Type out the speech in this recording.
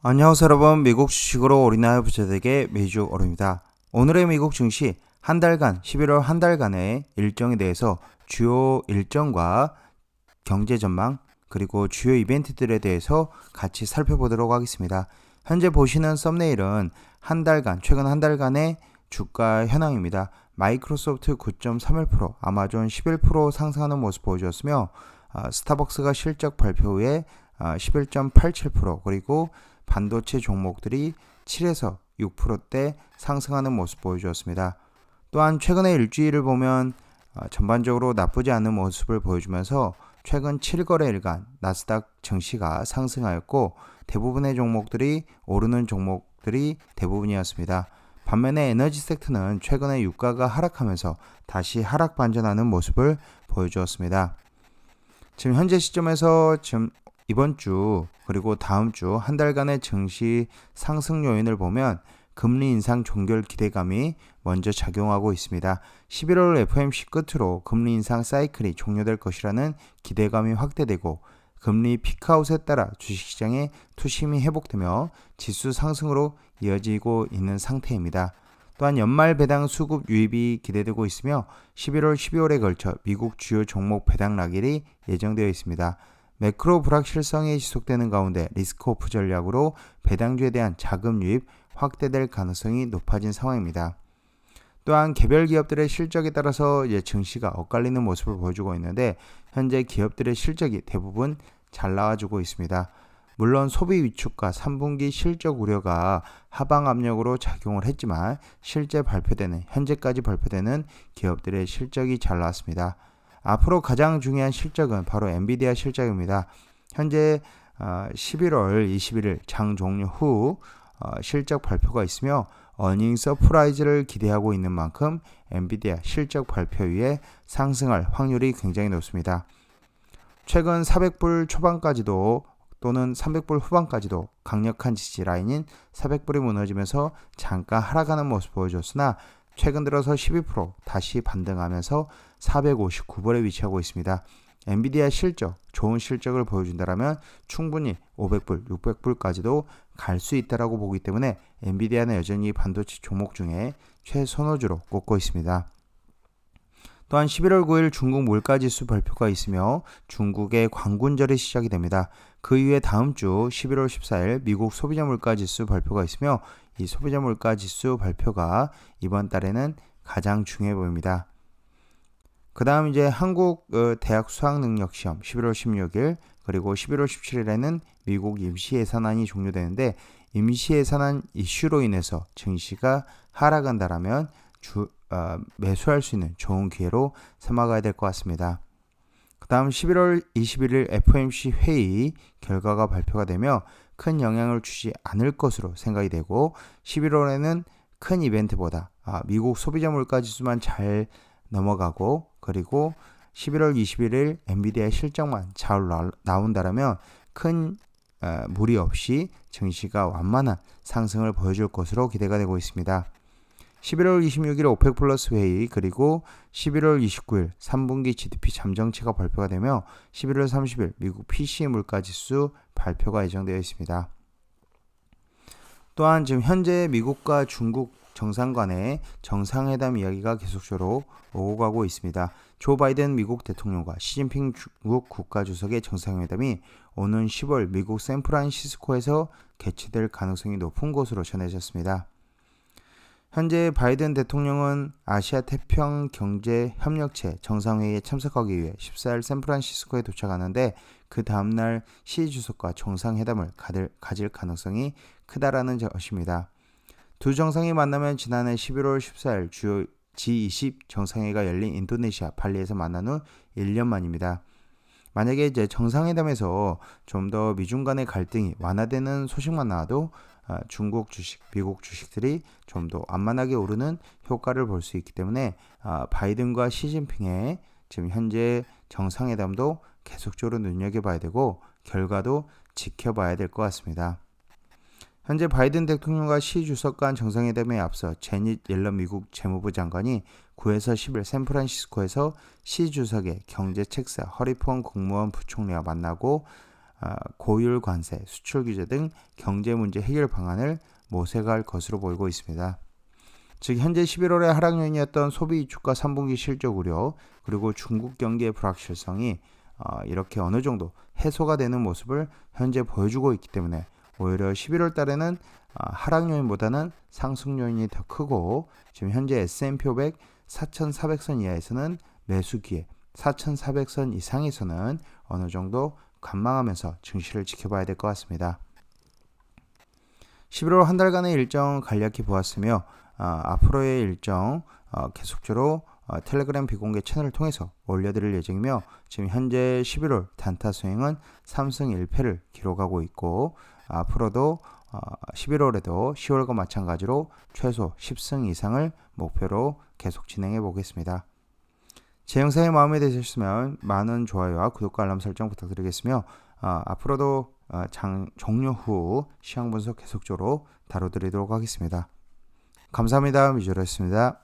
안녕하세요 여러분 미국 주식으로 우리나라 부자들에게 매주 어릅니다. 오늘의 미국 증시 한 달간 11월 한 달간의 일정에 대해서 주요 일정과 경제 전망 그리고 주요 이벤트들에 대해서 같이 살펴보도록 하겠습니다. 현재 보시는 썸네일은 한 달간 최근 한 달간의 주가 현황입니다. 마이크로소프트 9.31%, 아마존 11% 상승하는 모습 보여주었으며 아, 스타벅스가 실적 발표 후에 아, 11.87% 그리고 반도체 종목들이 7에서 6%대 상승하는 모습 보여주었습니다. 또한 최근의 일주일을 보면 아, 전반적으로 나쁘지 않은 모습을 보여주면서 최근 7거래일간 나스닥 증시가 상승하였고 대부분의 종목들이 오르는 종목들이 대부분이었습니다. 반면에 에너지 섹터는 최근에 유가가 하락하면서 다시 하락 반전하는 모습을 보여주었습니다. 지금 현재 시점에서 지금 이번 주 그리고 다음 주 한 달간의 증시 상승 요인을 보면 금리 인상 종결 기대감이 먼저 작용하고 있습니다. 11월 FOMC 끝으로 금리 인상 사이클이 종료될 것이라는 기대감이 확대되고 금리 피크아웃에 따라 주식시장의 투심이 회복되며 지수 상승으로 이어지고 있는 상태입니다. 또한 연말 배당 수급 유입이 기대되고 있으며 11월, 12월에 걸쳐 미국 주요 종목 배당 낙일이 예정되어 있습니다. 매크로 불확실성이 지속되는 가운데 리스크 오프 전략으로 배당주에 대한 자금 유입 확대될 가능성이 높아진 상황입니다. 또한 개별 기업들의 실적에 따라서 이제 증시가 엇갈리는 모습을 보여주고 있는데 현재 기업들의 실적이 대부분 잘 나와주고 있습니다. 물론 소비 위축과 3분기 실적 우려가 하방 압력으로 작용을 했지만 실제 발표되는 현재까지 발표되는 기업들의 실적이 잘 나왔습니다. 앞으로 가장 중요한 실적은 바로 엔비디아 실적입니다. 현재 11월 21일 장 종료 후 어, 실적 발표가 있으며 어닝 서프라이즈를 기대하고 있는 만큼 엔비디아 실적 발표 위에 상승할 확률이 굉장히 높습니다. 최근 400불 초반까지도 또는 300불 후반까지도 강력한 지지 라인인 400불이 무너지면서 잠깐 하락하는 모습 보여줬으나 최근 들어서 12% 다시 반등하면서 459불에 위치하고 있습니다. 엔비디아 실적, 좋은 실적을 보여준다면 충분히 500불, 600불까지도 갈 수 있다라고 보기 때문에 엔비디아는 여전히 반도체 종목 중에 최선호주로 꼽고 있습니다. 또한 11월 9일 중국 물가지수 발표가 있으며 중국의 광군절이 시작이 됩니다. 그 이후에 다음 주 11월 14일 미국 소비자 물가지수 발표가 있으며 이 소비자 물가지수 발표가 이번 달에는 가장 중요해 보입니다. 그 다음 이제 한국 어, 대학 수학능력시험 11월 16일 그리고 11월 17일에는 미국 임시예산안이 종료되는데 임시예산안 이슈로 인해서 증시가 하락한다라면 주, 어, 매수할 수 있는 좋은 기회로 삼아가야 될 것 같습니다. 그 다음 11월 21일 FOMC 회의 결과가 발표가 되며 큰 영향을 주지 않을 것으로 생각이 되고 11월에는 큰 이벤트보다 아, 미국 소비자 물가 지수만 잘 넘어가고 그리고 11월 21일 엔비디아 실적만 잘 나온다라면 큰 어, 무리 없이 증시가 완만한 상승을 보여줄 것으로 기대가 되고 있습니다. 11월 26일 오펙 플러스 회의 그리고 11월 29일 3분기 GDP 잠정치가 발표가 되며 11월 30일 미국 PCE 물가 지수 발표가 예정되어 있습니다. 또한 지금 현재 미국과 중국 정상 간의 정상회담 이야기가 계속적으로 오고 가고 있습니다. 조 바이든 미국 대통령과 시진핑 중국 국가주석의 정상회담이 오는 10월 미국 샌프란시스코에서 개최될 가능성이 높은 것으로 전해졌습니다. 현재 바이든 대통령은 아시아 태평 경제 협력체 정상회의에 참석하기 위해 14일 샌프란시스코에 도착하는데 그 다음날 시 주석과 정상회담을 가질 가능성이 크다라는 것입니다. 두 정상이 만나면 지난해 11월 14일 주요 G20 정상회의가 열린 인도네시아 발리에서 만난 후 1년 만입니다. 만약에 이제 정상회담에서 좀 더 미중 간의 갈등이 완화되는 소식만 나와도 아, 중국 주식, 미국 주식들이 좀 더 완만하게 오르는 효과를 볼 수 있기 때문에 아, 바이든과 시진핑의 지금 현재 정상회담도 계속적으로 눈여겨봐야 되고 결과도 지켜봐야 될 것 같습니다. 현재 바이든 대통령과 시 주석 간 정상회담에 앞서 제닛 옐런 미국 재무부 장관이 9에서 10일 샌프란시스코에서 시 주석의 경제 책사 허리폰 국무원 부총리와 만나고 아, 고율 관세, 수출 규제 등 경제 문제 해결 방안을 모색할 것으로 보이고 있습니다. 즉 현재 11월의 하락 요인이었던 소비 주가 3분기 실적 우려 그리고 중국 경기의 불확실성이 어, 이렇게 어느 정도 해소가 되는 모습을 현재 보여주고 있기 때문에 오히려 11월 달에는 아, 하락 요인보다는 상승 요인이 더 크고 지금 현재 S&P 500 4,400선 이하에서는 매수 기회, 4,400선 이상에서는 어느 정도 관망하면서 증시를 지켜봐야 될 것 같습니다. 11월 한 달간의 일정 간략히 보았으며 어, 앞으로의 일정 어, 계속적으로 어, 텔레그램 비공개 채널을 통해서 올려드릴 예정이며 지금 현재 11월 단타 수행은 3승 1패를 기록하고 있고 앞으로도 어, 11월에도 10월과 마찬가지로 최소 10승 이상을 목표로 계속 진행해 보겠습니다. 제 영상이 마음에 드셨으면 많은 좋아요와 구독과 알람 설정 부탁드리겠으며 어, 앞으로도 어, 장, 종료 후 시황 분석 계속적으로 다뤄드리도록 하겠습니다. 감사합니다. 미주로였습니다.